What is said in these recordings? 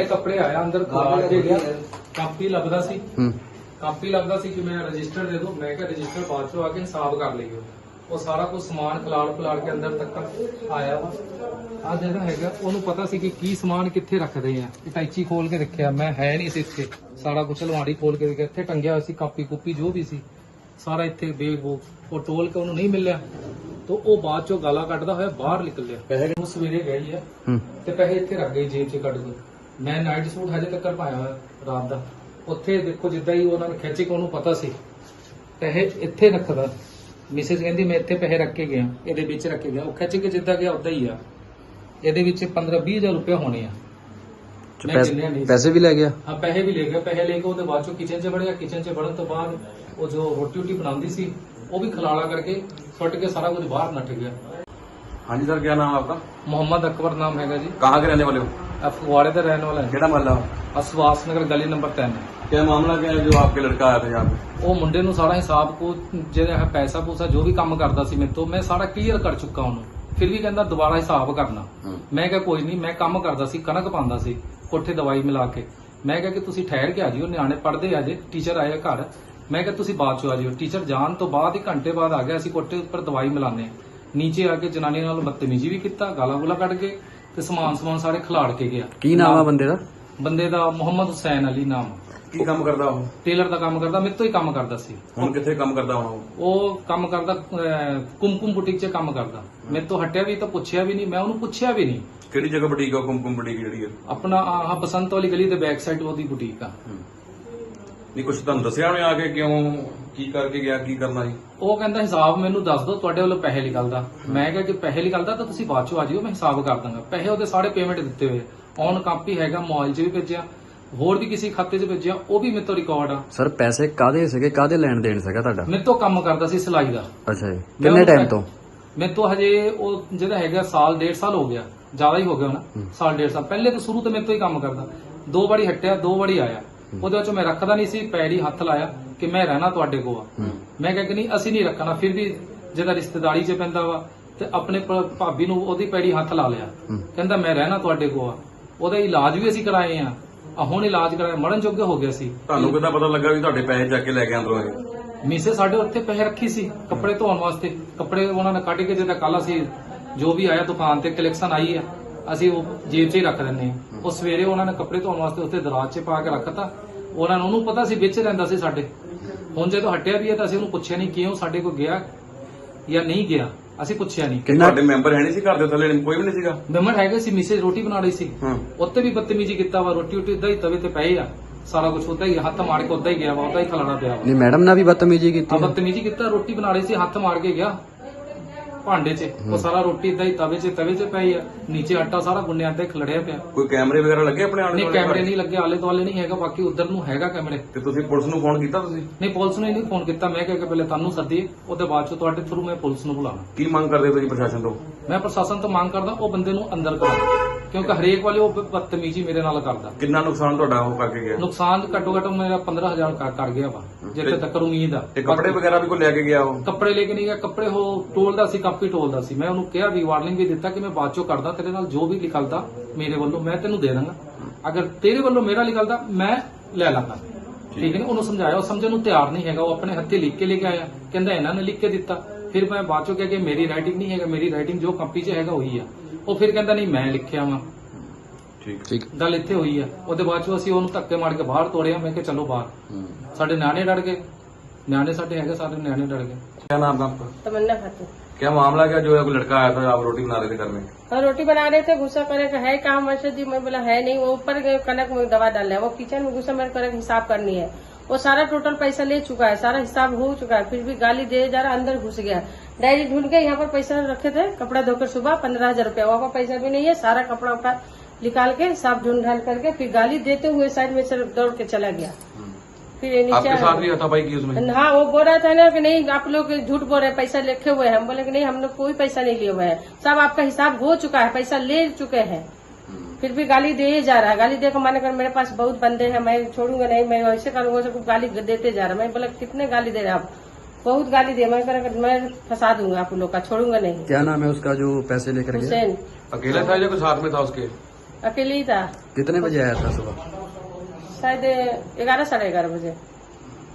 ਸਾਰੇ ਕੱਪੜੇ ਆਇਆ ਅੰਦਰ ਖਿਲਾਰ ਕੇ ਗਿਆ। ਕਾਪੀ ਲੱਭਦਾ ਸੀ। ਹੂੰ। ਕਾਪੀ ਲੱਭਦਾ ਸੀ ਕਿ ਮੈਂ ਰਜਿਸਟਰ ਦੇ ਦੋ। ਮੈਂ ਕਿਹਾ ਰਜਿਸਟਰ ਬਾਅਦ ਚੋਂ ਆ ਕੇ ਹਿਸਾਬ ਕਰ ਲਈਓ ਉਹ ਸਾਰਾ ਕੁਝ ਸਮਾਨ ਖਿਲਾਰ ਖਿਲਾਰ ਕੇ ਅੰਦਰ ਤੱਕ ਆਇਆ ਵਾ। ਆ ਜਿਹੜਾ ਹੈਗਾ ਉਹਨੂੰ ਪਤਾ ਸੀ ਕਿ ਕੀ ਸਮਾਨ ਕਿੱਥੇ ਰੱਖਦੇ ਆ। ਇਟਾਈਚੀ ਖੋਲ ਕੇ ਰੱਖਿਆ। ਮੈਂ ਹੈ ਨਹੀਂ ਸੀ ਇੱਥੇ। ਸਾਰਾ ਕੁਝ ਅਲਮਾਰੀ ਖੋਲ ਕੇ ਦੇਖਿਆ ਇੱਥੇ ਟੰਗਿਆ ਹੋਇਆ ਸੀ ਕਾਪੀ ਕੁੱਪੀ ਜੋ ਵੀ ਸੀ। ਸਾਰਾ ਇੱਥੇ ਬੇਗ ਬੋ ਉਹ ਟੋਲ ਕੇ ਉਹਨੂੰ ਨਹੀਂ ਮਿਲਿਆ। ਤਾਂ ਉਹ ਬਾਅਦ ਚੋਂ ਗਾਲਾਂ ਕੱਢਦਾ ਹੋਇਆ ਬਾਹਰ ਨਿਕਲ ਲਿਆ। ਪੈਸੇ ਉਹ ਸਵੇਰੇ ਗਈ ਆ। ਹੂੰ। ਤੇ ਪੈਸੇ ਇੱਥੇ ਰੱਖ ਗਏ ਜੇਬ 'ਚ ਕੱਢ ਕੇ। ਮੈਂ ਨਾਈਟ ਸੂਟ ਹਜੇ ਤੱਕ ਪਾਇਆ ਹੋਇਆ ਰਾਤ ਦਾ ਉੱਥੇ ਦੇਖੋ ਜਿੱਦਾਂ ਹੀ ਉਹਨਾਂ ਨੇ ਖਿੱਚ ਕੇ ਉਹਨੂੰ ਪਤਾ ਸੀ ਪੈਸੇ ਇੱਥੇ ਰੱਖਦਾ ਮਿਸਿਸ ਕਹਿੰਦੀ ਮੈਂ ਇੱਥੇ ਪੈਸੇ ਰੱਖ ਕੇ ਗਿਆ ਇਹਦੇ ਵਿੱਚ ਰੱਖ ਕੇ ਗਿਆ ਉਹ ਖਿੱਚ ਕੇ ਜਿੱਦਾਂ ਗਿਆ ਉਦਾਂ ਹੀ ਆ ਇਹਦੇ ਵਿੱਚ 15 20000 ਰੁਪਏ ਹੋਣੇ ਆ ਤੇ ਮੈਂ ਪੈਸੇ ਗਿਣਿਆ ਨਹੀਂ। ਪੈਸੇ ਵੀ ਲੈ ਗਿਆ ਹਾਂ ਪੈਸੇ ਵੀ ਲੈ ਗਿਆ ਪੈਸੇ ਲੈ ਕੇ ਉਹਦੇ ਬਾਅਦ ਚੋਂ ਕਿਚਨ 'ਚ ਵੜਿਆ ਕਿਚਨ 'ਚ ਵੜਨ ਤੋਂ ਬਾਅਦ ਉਹ ਜੋ ਰੋਟੀ ਰੋਟੀ ਬਣਾਉਂਦੀ ਸੀ ਉਹ ਵੀ ਖਲਾਲਾ ਕਰਕੇ ਸੁੱਟ ਕੇ ਸਾਰਾ ਕੁਝ ਬਾਹਰ ਨੱਠ ਗਿਆ हाँ जी सर क्या नाम है आपका ਮੁਹੰਮਦ ਅਕਬਰ ਨਾਮ ਹੈਗਾ ਜੀ कहाँ के रहने वाले हो ਇਹ ਫਗਵਾੜੇ ਦਾ ਰਹਿਣ ਵਾਲਾ ਹੈ केड़ा मोहल्ला ਅਸਵਾਸ ਨਗਰ ਗਲੀ ਨੰਬਰ 3 क्या मामला क्या है जो आपके लड़का आया था यहाँ पे ਉਹ ਮੁੰਡੇ ਨੂੰ ਸਾਰਾ ਹਿਸਾਬ ਕੋ ਜਿਹੜਾ ਹੈ ਪੈਸਾ ਪੂਸਾ ਜੋ ਵੀ ਕੰਮ ਕਰਦਾ ਸੀ ਮੇਰੇ ਤੋਂ ਮੈਂ ਸਾਰਾ ਕਲੀਅਰ ਕਰ ਚੁੱਕਾ ਉਹਨੂੰ ਫਿਰ ਵੀ ਕਹਿੰਦਾ ਦੁਬਾਰਾ ਹਿਸਾਬ ਕਰਨਾ ਮੈਂ ਕਿਹਾ ਕੋਈ ਨਹੀਂ ਮੈਂ ਕੰਮ ਕਰਦਾ ਸੀ ਕਣਕ ਪਾਉਂਦਾ ਸੀ ਕੋਠੇ ਦਵਾਈ ਮਿਲਾ ਕੇ ਮੈਂ ਕਿਹਾ ਕਿ ਤੁਸੀਂ ਠਹਿਰ ਕੇ ਆ ਜਿਓ ਨਿਆਣੇ ਪੜ੍ਹਦੇ ਆ ਜੇ ਟੀਚਰ ਆਏ ਆ ਘਰ ਮੈਂ ਕਿਹਾ ਤੁਸੀਂ ਬਾਅਦ ਚ ਆ ਜਿਓ ਟੀਚਰ ਜਾਣ ਤੋਂ ਬਾਅਦ ਹੀ ਘੰਟੇ ਬਾਅਦ ਆ ਗਿਆ ਅਸੀਂ ਕੋਠੇ ਉੱਪਰ ਦਵਾਈ ਮਿਲਾਨੇ ਨੀਚੇ ਆ ਕੇ ਜਨਾਨੀ ਨਾਲ ਬਦਤਮੀਜ਼ੀ ਵੀ ਕੀਤਾ ਗਾਲਾਂ ਗੁਲਾ ਕੱਢ ਕੇ ਤੇ ਸਮਾਨ ਸਮਾਨ ਸਾਰੇ ਖਿਲਾੜ ਕੇ ਗਿਆ। ਕੀ ਨਾਮ ਆ ਬੰਦੇ ਦਾ? ਬੰਦੇ ਦਾ ਮੁਹੰਮਦ ਹੁਸੈਨ ਅਲੀ ਨਾਮ। ਕੀ ਕੰਮ ਕਰਦਾ ਉਹ? ਟੇਲਰ ਦਾ ਕੰਮ ਕਰਦਾ ਮੇਰੇ ਤੋਂ ਹੀ ਕੰਮ ਕਰਦਾ ਸੀ। ਹੁਣ ਕਿੱਥੇ ਕੰਮ ਕਰਦਾ ਹੋਣਾ ਉਹ? ਕੰਮ ਕਰਦਾ ਅਹ, ਕੁਮਕੁਮ ਬੁਟੀਕ 'ਚ ਕੰਮ ਕਰਦਾ। ਮੇਰੇ ਤੋਂ ਹਟਿਆ ਵੀ ਤਾਂ ਪੁੱਛਿਆ ਵੀ ਨਹੀਂ ਮੈਂ ਉਹਨੂੰ ਪੁੱਛਿਆ ਵੀ ਨਹੀਂ। ਕਿਹੜੀ ਜਗ੍ਹਾ ਬੁਟੀਕ ਆ ਕੁੰਕੁੰ ਬੁਟੀਕ ਜਿਹੜੀ ਆ? ਆਪਣਾ ਆਹ ਬਸੰਤ ਵਾਲੀ ਗਲੀ ਦੇ ਬੈਕ ਸਾਈਡ ਉਹਦੀ ਬੁਟੀਕ ਆ। ਨਹੀਂ ਕੁਛ ਤੁਹਾਨੂੰ ਦੱਸਿਆ ਉਹਨੇ ਆ ਕੇ ਕਿਉਂ ਕੀ ਕਰਕੇ ਗਿਆ ਕੀ ਕਰਨਾ ਜੀ? ਉਹ ਕਹਿੰਦਾ ਹਿਸਾਬ ਮੈਨੂੰ ਦੱਸ ਦਿਓ ਤੁਹਾਡੇ ਵੱਲੋਂ ਪੈਸੇ ਨਿਕਲਦਾ। ਮੈਂ ਕਿਹਾ ਕਿ ਪੈਸੇ ਨਿਕਲਦਾ ਤਾਂ ਤੁਸੀਂ ਬਾਅਦ ਚੋਂ ਆ ਜਿਓ ਮੈਂ ਹਿਸਾਬ ਕਰ ਦਾਂਗਾ। ਪੈਸੇ ਉਹਦੇ ਸਾਰੇ ਪੇਮੈਂਟ ਦਿੱਤੇ ਹੋਏ ਔਨ ਕਾਪੀ ਹੈਗਾ ਮੋਬਾਈਲ 'ਚ ਵੀ ਭੇਜਿਆ ਹੋਰ ਵੀ ਕਿਸੇ ਖਾਤੇ 'ਚ ਭੇਜਿਆ ਉਹ ਵੀ ਮੇਰੇ ਤੋਂ ਰਿਕਾਰਡ ਆ। ਸਰ ਪੈਸੇ ਕਾਦੇ ਸੀਗੇ? ਕਾਦੇ ਲੈਣ ਦੇਣ ਸੀਗਾ ਤੁਹਾਡਾ? ਮੇਰੇ ਤੋਂ ਕੰਮ ਕਰਦਾ ਸੀ ਸਿਲਾਈ ਦਾ। ਅੱਛਾ ਜੀ। ਕਿੰਨੇ ਟਾਈਮ ਤੋਂ? ਮੇਰੇ ਤੋਂ ਹਜੇ ਉਹ ਜਿਹੜਾ ਹੈਗਾ ਸਾਲ ਡੇਢ ਸਾਲ ਹੋ ਗਿਆ। ਜ਼ਿਆਦਾ ਹੀ ਹੋ ਗਿਆ ਨਾ ਸਾਲ ਡੇਢ ਸਾਲ। ਪਹਿਲੇ ਤਾਂ ਸ਼ੁਰੂ ਤੋਂ ਮੇਰੇ ਤੋਂ ਹੀ ਕੰਮ ਕਰਦਾ। ਦੋ ਵਾਰੀ ਹਟਿਆ ਦੋ ਵਾਰੀ ਆਇਆ। ਉਹਦੇ ਵਿੱਚ ਮੈਂ ਰੱਖਦਾ ਨਹੀਂ ਸੀ ਪੈਰੀ ਹੱਥ ਲਾਇਆ ਕਿ ਮੈਂ ਰਹਿਣਾ ਤੁਹਾਡੇ ਕੋਲ ਆ। ਮੈਂ ਕਿਹਾ ਕਿ ਨਹੀਂ ਅਸੀਂ ਨਹੀਂ ਰੱਖਣਾ। ਫਿਰ ਵੀ ਜਿਹਦਾ ਰਿਸ਼ਤੇਦਾਰੀ 'ਚ ਪੈਂਦਾ ਵਾ ਤੇ ਆਪਣੇ ਭਾਬੀ ਨੂੰ ਉਹਦੀ ਪੈਰੀ ਹੱਥ ਲਾ ਲਿਆ। ਕਹਿੰਦਾ ਮੈਂ ਰਹਿਣਾ ਤੁਹਾਡੇ ਕੋਲ ਆ। ਉਹਦਾ ਇਲਾਜ ਵੀ ਅਸੀਂ ਕਰਾਏ ਆ। ਆ ਹੁਣ ਇਲਾਜ ਕਰਾਇਆ। ਮਰਨ ਜੋਗੇ ਹੋ ਗਿਆ ਸੀ। ਤੁਹਾਨੂੰ ਕਿੱਦਾਂ ਪਤਾ ਲੱਗਾ ਵੀ ਤੁਹਾਡੇ ਪੈਸੇ ਚੱਕ ਕੇ ਲੈ ਕੇ ਅੰਦਰੋਂ ਇਹ ਮੀਸੇ ਸਾਡੇ ਉੱਥੇ ਪੈਸੇ ਰੱਖੀ ਸੀ ਕੱਪੜੇ ਧੋਣ ਵਾਸਤੇ। ਕੱਪੜੇ ਉਹਨਾਂ ਨੇ ਕੱਢ ਕੇ ਜਿਹਦਾ ਕੱਲ ਅਸੀਂ ਜੋ ਵੀ ਆਇਆ ਦੁਕਾਨ ਤੇ ਕਲੈਕਸ਼ਨ ਆਈ ਆ। ਅਸੀਂ ਉਹ ਜੇਬ 'ਚ ਹੀ ਰੱਖ ਦਿੰਨੇ ਆ ਉਹ ਸਵੇਰੇ ਉਹਨਾਂ ਨੇ ਕੱਪੜੇ ਧੋਣ ਵਾਸਤੇ ਉੱਥੇ ਦਰਾਜ 'ਚ ਪਾ ਕੇ ਰੱਖਤਾ। ਉਹਨਾਂ ਨੂੰ ਉਹਨੂੰ ਪਤਾ ਸੀ ਵਿੱਚ ਰਹਿੰਦਾ ਸੀ ਸਾਡੇ। ਹੁਣ ਜਦੋਂ ਹਟਿਆ ਵੀ ਹੈ ਤਾਂ ਅਸੀਂ ਉਹਨੂੰ ਪੁੱਛਿਆ ਨਹੀਂ ਕਿਉਂ ਸਾਡੇ ਕੋਲ ਗਿਆ ਜਾਂ ਨਹੀਂ ਗਿਆ। ਅਸੀਂ ਪੁੱਛਿਆ ਨਹੀਂ। ਕਿੰਨਾ ਤੁਹਾਡੇ ਮੈਂਬਰ ਹੈ ਨਹੀਂ ਸੀ ਘਰ ਦੇ ਥੱਲੇ ਕੋਈ ਵੀ ਨਹੀਂ ਸੀਗਾ? ਮੈਂਬਰ ਹੈਗੇ ਸੀ ਮਿਸੇ ਰੋਟੀ ਬਣਾ ਰਹੀ ਸੀ। ਹਾਂ। ਉੱਤੇ ਵੀ ਬਦਤਮੀਜ਼ੀ ਕੀਤਾ ਵਾ ਰੋਟੀ ਉੱਤੇ ਇਦਾਂ ਹੀ ਤਵੇ ਤੇ ਪਏ ਆ। ਸਾਰਾ ਕੁਝ ਉਦਾਂ ਹੀ ਹੱਥ ਮਾਰ ਕੇ ਉਦਾਂ ਹੀ ਗਿਆ ਵਾ ਉਦਾਂ ਹੀ ਖਲਾਣਾ ਪਿਆ ਵਾ। ਨਹੀਂ ਮੈਡਮ ਨਾਲ ਵੀ ਬਦਤਮੀਜ਼ੀ ਆ ਕੀਤੀ ਬਦਤਮੀਜ਼ੀ ਕੀਤਾ ਰੋਟੀ ਬਣਾ ਰਹੀ ਸੀ ਹੱਥ ਮਾਰ ਕੇ ਗਿਆ। ਭਾਂਡੇ 'ਚ ਉਹ ਸਾਰਾ ਰੋਟੀ ਇਦਾਂ ਹੀ ਤਵੇ 'ਚ ਤਵੇ 'ਚ ਪਈ ਆ ਨੀਚੇ ਆਟਾ ਸਾਰਾ ਗੁੰਨਿਆ ਹੀ ਖਲੜਿਆ ਪਿਆ। ਕੋਈ ਕੈਮਰੇ ਵਗੈਰਾ ਲੱਗੇ ਆਪਣੇ ਆਲੇ ਨਹੀਂ ਕੈਮਰੇ ਨਹੀਂ ਲੱਗੇ ਆਲੇ ਦੁਆਲੇ ਨਹੀਂ ਹੈਗਾ ਬਾਕੀ ਉਧਰ ਨੂੰ ਹੈਗਾ ਕੈਮਰੇ। ਤੇ ਤੁਸੀਂ ਪੁਲਿਸ ਨੂੰ ਫੋਨ ਕੀਤਾ ਤੁਸੀਂ? ਨਹੀਂ ਪੁਲਿਸ ਨੇ ਨਹੀਂ ਫੋਨ ਕੀਤਾ ਮੈਂ ਕਿਹਾ ਕਿ ਪਹਿਲੇ ਤੁਹਾਨੂੰ ਸੱਦੀਏ ਉਹਦੇ ਬਾਅਦ ਚ ਤੁਹਾਡੇ ਥਰੂ ਮੈਂ ਪੁਲਿਸ ਨੂੰ ਬੁਲਾਵਾਂ ਕੀ ਮੰਗ ਕਰਦੇ ਤੁਸੀਂ ਪ੍ਰਸ਼ਾਸਨ ਤੋਂ? ਮੈਂ ਪ੍ਰਸ਼ਾਸਨ ਤੋਂ ਮੰਗ ਕਰਦਾ ਉਹ ਬੰਦੇ ਨੂੰ ਅੰਦਰ ਕਰਾਓ ਕਿਉਂਕਿ ਹਰੇਕ ਵਾਲੇ ਉਹ ਬਦਤਮੀਜ਼ੀ ਮੇਰੇ ਨਾਲ ਕਰਦਾ। ਕਿੰਨਾ ਨੁਕਸਾਨ ਤੁਹਾਡਾ ਉਹ ਕਰਕੇ ਗਿਆ? ਨੁਕਸਾਨ ਘੱਟੋ ਘੱਟ ਮੇਰਾ 15000 ਕਰ ਕਰ ਗਿਆ ਵਾ ਜਿੱਥੇ ਤੱਕ ਉਮੀਦ ਆ। ਤੇ ਕੱਪੜੇ ਵਗੈਰਾ ਵੀ ਕੋਈ ਲੈ ਕੇ ਗਿਆ ਉਹ? ਕੱਪੜੇ ਲੈ ਕੇ ਨਹੀਂ ਗਿਆ ਕੱਪੜੇ ਉਹ ਟੋਲਦਾ ਸੀ ਕਾਪੀ ਟੋਲਦਾ ਸੀ। ਮੈਂ ਉਹਨੂੰ ਕਿਹਾ ਵੀ ਵਾਰਨਿੰਗ ਵੀ ਦਿੱਤਾ ਕਿ ਮੈਂ ਬਾਅਦ ਚੋਂ ਕਰਦਾ ਤੇਰੇ ਨਾਲ ਜੋ ਵੀ ਨਿਕਲਦਾ ਮੇਰੇ ਵੱਲੋਂ ਮੈਂ ਤੈਨੂੰ ਦੇ ਦਾਂਗਾ। ਅਗਰ ਤੇਰੇ ਵੱਲੋਂ ਮੇਰਾ ਨਿਕਲਦਾ ਮੈਂ ਲੈ ਲਾਂਗਾ। ਠੀਕ। ਹੈ ਉਹਨੂੰ ਸਮਝਾਇਆ। ਉਹ ਸਮਝਣ ਨੂੰ ਤਿਆਰ ਨਹੀਂ ਹੈਗਾ। ਉਹ ਆਪਣੇ ਹੱਥੇ ਲਿਖ ਕੇ ਲੈ ਕੇ ਆਇਆ। ਕਹਿੰਦਾ ਇਹਨਾਂ ਨੇ ਲਿਖ ਕੇ ਦਿੱਤਾ। ਫਿਰ ਮੈਂ ਬਾਅਦ ਚੋਂ ਕਿਹਾ ਕਿ ਮੇਰੀ ਰਾਈਟਿੰਗ ਨਹੀਂ ਹੈਗਾ। ਮੇਰੀ ਰਾਈਟਿੰਗ ਜੋ ਕਾਪੀ 'ਚ ਹੈਗਾ ਉਹੀ ਆ। ਉਹ ਫਿਰ ਕਹਿੰਦਾ ਨਹੀਂ ਮੈਂ ਲਿਖਿਆ ਵਾਂ। ਠੀਕ। ਠੀਕ। ਗੱਲ ਇੱਥੇ ਹੋਈ ਆ। ਉਹਦੇ ਬਾਅਦ ਚੋਂ ਅਸੀਂ ਉਹਨੂੰ ਧੱਕੇ ਮਾਰ ਕੇ ਬਾਹਰ ਤੋੜਿਆ। ਮੈਂ ਕਿਹਾ ਚਲੋ ਬਾਹਰ। ਸਾਡੇ ਨਿਆਣੇ ਡਰ ਗਏ। ਨਿਆਣੇ ਸਾਡੇ ਹੈਗੇ ਸਾਰੇ ਨਿਆਣੇ ਡਰ ਗਏ। ਕੀ ਨਾਮ ਦਾ ਆਪਣਾ ਤਮੰਨਾ ਖਾਤੂ क्या मामला क्या जो है कोई लड़का आया था आप रोटी बना रहे थे घर में? और रोटी बना रहे थे गुस्सा करे का है काम वैसे जी मैं बोला है नहीं वो ऊपर गए, कनक में दवा डाल रहा है। वो किचन में गुस्सा मेरे करे हिसाब करनी है। वो सारा टोटल पैसा ले चुका है सारा हिसाब हो चुका है फिर भी गाली दे जा रहा अंदर घुस गया। डायरी ढूंढ के यहाँ पर पैसा रखे थे कपड़ा धोकर सुबह पंद्रह हज़ार रूपया वहाँ पर पैसा भी नहीं है सारा कपड़ा उपड़ा निकाल के साफ़ ढूंढ ढाल करके फिर गाली देते हुए साइड में से दौड़ के चला गया। फिर ये आपके साथ नीचे भी हाथापाई की उसमें? हाँ वो बोल रहा था ना कि नहीं आप लोग झूठ बोल रहे हैं पैसा लिखे हुए हैं। हम बोले कि नहीं हम लोग कोई पैसा नहीं लिए हुए हैं। सब आपका हिसाब हो चुका है पैसा ले चुके हैं। फिर भी गाली दे ही जा रहा है। गाली देकर मैंने कहा मेरे पास बहुत बंदे हैं मैं छोड़ूँगा नहीं मैं वैसे करूँगा सबको गाली देते जा रहा है। मैं बोला कितने गाली दे रहे आप? बहुत गाली दे। मैं कहा मैं फंसा दूँगा आप लोग का छोड़ूँगा नहीं। क्या नाम है उसका जो पैसे लेकर गया? हुसैन। अकेला था या साथ में था उसके? अकेले ही था। कितने बजे आया था सुबह? शायद ग्यारह साढ़े ग्यारह बजे।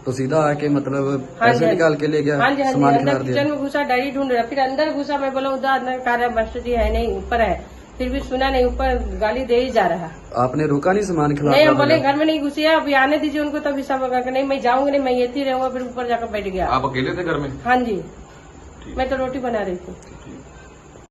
तो सीधा आके मतलब हाँ पैसे जी, निकाल के ले गया हाँ जी हाँ जी अंदर किचन में घुसा डायरी ढूंढ रहा। फिर अंदर घुसा मैं बोला उधर अंदर कार्य मास्टर जी है नहीं ऊपर है। फिर भी सुना नहीं ऊपर गाली दे ही जा रहा। आपने रोका नहीं सामान नहीं बोले घर में नहीं घुसी है अभी आने दीजिए उनको तब हिसाब होगा। नहीं मैं जाऊँगी नहीं मैं ये ही रहूँगा फिर ऊपर जाकर बैठ गया। आप अकेले थे घर में? हाँ जी। मैं तो रोटी बना रही थी।